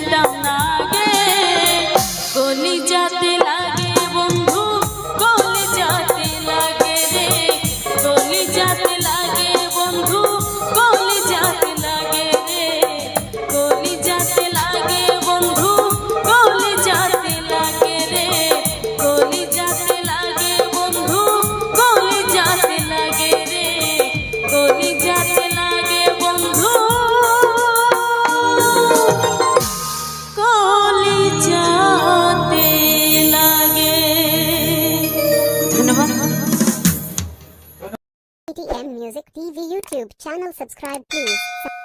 যেতাম না গে। কলি যাতে লাগে বন্ধু কলি যাতে লাগে রে। কলি যাতে EDM Music TV YouTube channel subscribe please.